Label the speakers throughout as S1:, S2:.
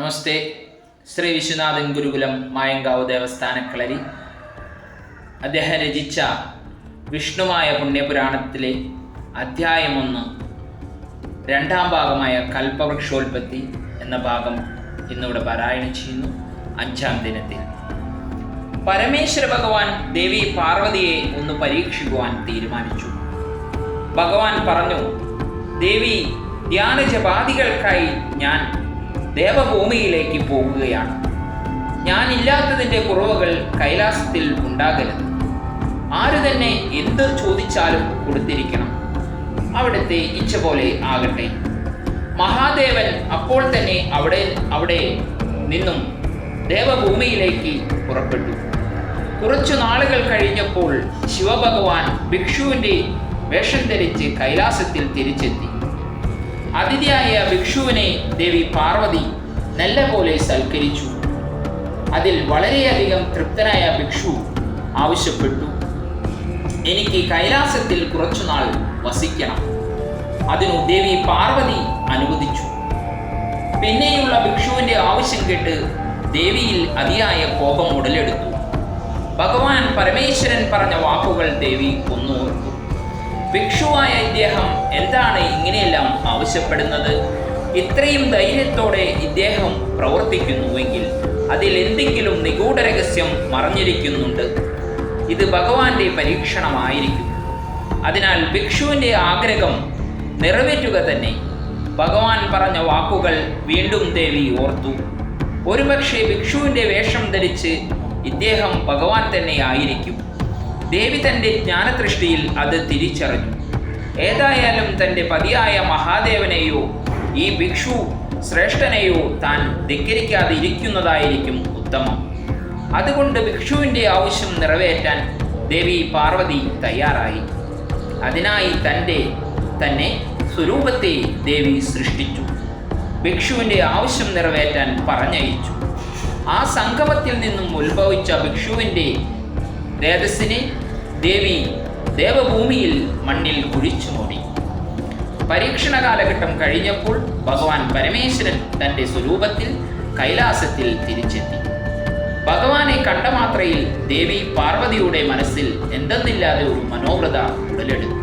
S1: നമസ്തേ. ശ്രീ വിശ്വനാഥൻ ഗുരുകുലം മായങ്കാവ് ദേവസ്ഥാന കളരി അദ്ദേഹം രചിച്ച വിഷ്ണുമായ പുണ്യപുരാണത്തിലെ അധ്യായം ഒന്ന് രണ്ടാം ഭാഗമായ കൽപ്പവൃക്ഷോൽപത്തി എന്ന ഭാഗം ഇന്നിവിടെ പാരായണം ചെയ്യുന്നു. അഞ്ചാം ദിനത്തിൽ. പരമേശ്വര ഭഗവാൻ ദേവി പാർവതിയെ ഒന്ന് പരീക്ഷിക്കുവാൻ തീരുമാനിച്ചു. ഭഗവാൻ പറഞ്ഞു ദേവി ധ്യാനജപാദികൾക്കായി ഞാൻ ദേവഭൂമിയിലേക്ക് പോകുകയാണ്. ഞാനില്ലാത്തതിന്റെ കുറവുകൾ കൈലാസത്തിൽ ഉണ്ടാകരുത്. ആര് തന്നെ എന്ത് ചോദിച്ചാലും കൊടുത്തിരിക്കണം. അവിടുത്തെ ഇച്ഛ പോലെ ആകട്ടെ. മഹാദേവൻ അപ്പോൾ തന്നെ അവിടെ അവിടെ നിന്നും ദേവഭൂമിയിലേക്ക് പുറപ്പെട്ടു. കുറച്ചു നാളുകൾ കഴിഞ്ഞപ്പോൾ ശിവഭഗവാൻ ഭിക്ഷുവിന്റെ വേഷം ധരിച്ച് കൈലാസത്തിൽ തിരിച്ചെത്തി. അതിഥിയായ ഭിക്ഷുവിനെ ദേവി പാർവതി നല്ല പോലെ സൽക്കരിച്ചു. അതിൽ വളരെയധികം തൃപ്തനായ ഭിക്ഷു ആവശ്യപ്പെട്ടു. എനിക്ക് കൈലാസത്തിൽ കുറച്ചുനാൾ വസിക്കണം. അതിനു ദേവി പാർവതി അനുവദിച്ചു. പിന്നെയുള്ള ഭിക്ഷുവിന്റെ ആവശ്യം കേട്ട് ദേവിയിൽ അതിയായ കോപം ഉടലെടുത്തു. ഭഗവാൻ പരമേശ്വരൻ പറഞ്ഞ വാക്കുകൾ ദേവി ഒന്നോർത്തു ഭിക്ഷുവായ ഇദ്ദേഹം എന്താണ് ഇങ്ങനെയെല്ലാം ആവശ്യപ്പെടുന്നത്? ഇത്രയും ധൈര്യത്തോടെ ഇദ്ദേഹം പ്രവർത്തിക്കുന്നുവെങ്കിൽ അതിൽ എന്തെങ്കിലും നിഗൂഢ രഹസ്യം മറഞ്ഞിരിക്കുന്നുണ്ട്. ഇത് ഭഗവാന്റെ പരീക്ഷണമായിരിക്കും. അതിനാൽ ഭിക്ഷുവിന്റെ ആഗ്രഹം നിറവേറ്റുക തന്നെ. ഭഗവാൻ പറഞ്ഞ വാക്കുകൾ വീണ്ടും ദേവി ഓർത്തു. ഒരുപക്ഷെ ഭിക്ഷുവിന്റെ വേഷം ധരിച്ച് ഇദ്ദേഹം ഭഗവാൻ തന്നെ ആയിരിക്കും. ദേവി തന്റെ ജ്ഞാനദൃഷ്ടിയിൽ അത് തിരിച്ചറിഞ്ഞു. ഏതായാലും തന്റെ പതിയായ മഹാദേവനെയോ ഈ ഭിക്ഷു ശ്രേഷ്ഠനെയോ താൻ ധിക്കരിക്കാതെ ഇരിക്കുന്നതായിരിക്കും ഉത്തമം. അതുകൊണ്ട് ഭിക്ഷുവിന്റെ ആവശ്യം നിറവേറ്റാൻ ദേവി പാർവതി തയ്യാറായി. അതിനായി തന്റെ തന്നെ സ്വരൂപത്തെ ദേവി സൃഷ്ടിച്ചു. ഭിക്ഷുവിന്റെ ആവശ്യം നിറവേറ്റാൻ പറഞ്ഞയച്ചു. ആ സംഗമത്തിൽ നിന്നും ഉത്ഭവിച്ച ഭിക്ഷുവിന്റെ രേതസ്സിനെ ദേവി ദേവഭൂമിയിൽ മണ്ണിൽ കുഴിച്ചു മൂടി. പരീക്ഷണ കാലഘട്ടം കഴിഞ്ഞപ്പോൾ ഭഗവാൻ പരമേശ്വരൻ തന്റെ സ്വരൂപത്തിൽ കൈലാസത്തിൽ തിരിച്ചെത്തി. ഭഗവാനെ കണ്ട മാത്രയിൽ ദേവി പാർവതിയുടെ മനസ്സിൽ എന്തെന്നില്ലാതെ ഒരു മനോവ്രത ഉടലെടുത്തു.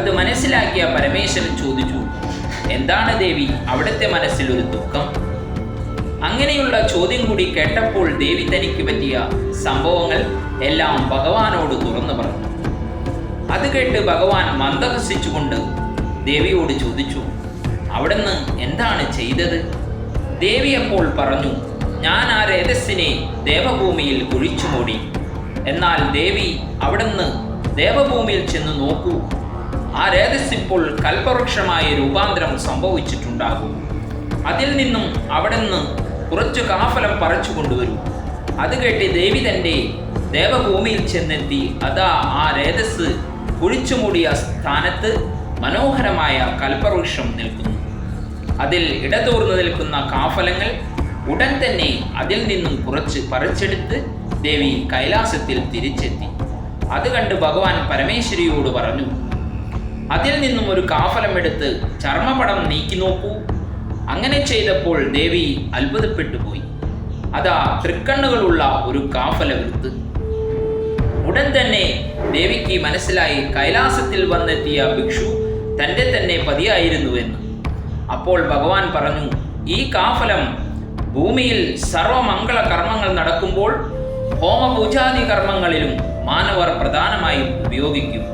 S1: അത് മനസ്സിലാക്കിയ പരമേശ്വരൻ ചോദിച്ചു എന്താണ് ദേവി അവിടുത്തെ മനസ്സിൽ ഒരു ദുഃഖം? അങ്ങനെയുള്ള ചോദ്യം കൂടി കേട്ടപ്പോൾ ദേവി തനിക്ക് പറ്റിയ സംഭവങ്ങൾ എല്ലാം ഭഗവാനോട് തുറന്നു പറഞ്ഞു. അത് കേട്ട് ഭഗവാൻ മന്ദഹസിച്ചുകൊണ്ട് ദേവിയോട് ചോദിച്ചു അവിടുന്ന് എന്താണ് ചെയ്തത്? ദേവി അപ്പോൾ പറഞ്ഞു ഞാൻ ആ രേതസ്സിനെ ദേവഭൂമിയിൽ കുഴിച്ചു മൂടി. എന്നാൽ ദേവി അവിടുന്ന് ദേവഭൂമിയിൽ ചെന്ന് നോക്കൂ. ആ രേതസ് ഇപ്പോൾ കൽപവൃക്ഷമായ രൂപാന്തരം സംഭവിച്ചിട്ടുണ്ടാകും. അതിൽ നിന്നും അവിടെ നിന്ന് കുറച്ചു കാഫലം പറിച്ചു കൊണ്ടുവരൂ. അത് കേട്ട് ദേവി തന്റെ ദേവഭൂമിയിൽ ചെന്നെത്തി അതാ ആ രേതസ് കുഴിച്ചു മൂടിയ സ്ഥാനത്ത് മനോഹരമായ കൽപ്പവൃക്ഷം നിൽക്കുന്നു. അതിൽ ഇടതൂർന്നു നിൽക്കുന്ന കാഫലങ്ങൾ ഉടൻ തന്നെ അതിൽ നിന്നും കുറച്ച് പറിച്ചെടുത്ത് ദേവി കൈലാസത്തിൽ തിരിച്ചെത്തി. അത് കണ്ട് ഭഗവാൻ പരമേശ്വരിയോട് പറഞ്ഞു അതിൽ നിന്നും ഒരു കാഫലം എടുത്ത് ചർമ്മപടം നീക്കി നോക്കൂ. അങ്ങനെ ചെയ്തപ്പോൾ ദേവി അത്ഭുതപ്പെട്ടു പോയി അതാ തൃക്കണ്ണുകളുള്ള ഒരു കാഫല വൃത്ത്. ഉടൻ തന്നെ ദേവിക്ക് മനസ്സിലായി കൈലാസത്തിൽ വന്നെത്തിയ ഭിക്ഷു തന്റെ തന്നെ പതിയായിരുന്നുവെന്ന് അപ്പോൾ ഭഗവാൻ പറഞ്ഞു ഈ കാഫലം ഭൂമിയിൽ സർവമംഗള കർമ്മങ്ങൾ നടക്കുമ്പോൾ ഹോമപൂജാതി കർമ്മങ്ങളിലും മാനവർ പ്രധാനമായും ഉപയോഗിക്കും.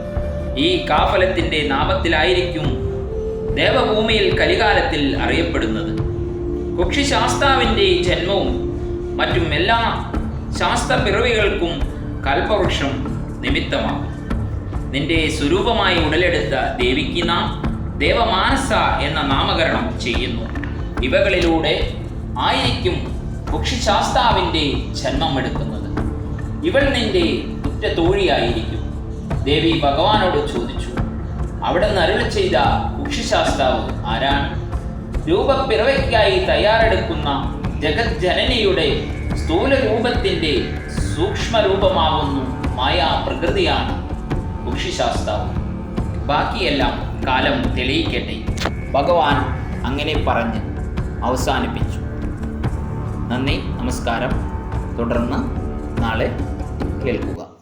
S1: ഈ കാഫലത്തിന്റെ നാമത്തിലായിരിക്കും ദേവഭൂമിയിൽ കലികാലത്തിൽ അറിയപ്പെടുന്നത്. കുക്ഷിശാസ്താവിന്റെ ജന്മവും മറ്റും എല്ലാ ശാസ്ത്രപിറവികൾക്കും കൽപ്പവൃക്ഷം നിമിത്തമാകും. നിന്റെ സ്വരൂപമായി ഉടലെടുത്ത ദേവിക്ക് നാം ദേവമാനസ എന്ന നാമകരണം ചെയ്യുന്നു. ഇവകളിലൂടെ ആയിരിക്കും കുക്ഷിശാസ്താവിന്റെ ജന്മം എടുക്കുന്നത് ഇവൾ നിന്റെ ഉറ്റ തോഴിയായിരിക്കും ദേവി ഭഗവാനോട് ചോദിച്ചു. അവിടെ നിന്ന് അരുളി ചെയ്ത കുക്ഷിശാസ്താവ് ആരാണ്? രൂപപ്പിറവയ്ക്കായി തയ്യാറെടുക്കുന്ന ജഗത് ജനനിയുടെ സ്ഥൂല രൂപത്തിന്റെ സൂക്ഷ്മ രൂപമാകുന്നു മായാ പ്രകൃതിയാണ് കുക്ഷിശാസ്താവ് ബാക്കിയെല്ലാം കാലം തെളിയിക്കട്ടെ. ഭഗവാൻ അങ്ങനെ പറഞ്ഞ് അവസാനിപ്പിച്ചു. നന്ദി നമസ്കാരം. തുടർന്ന് നാളെ കേൾക്കുക.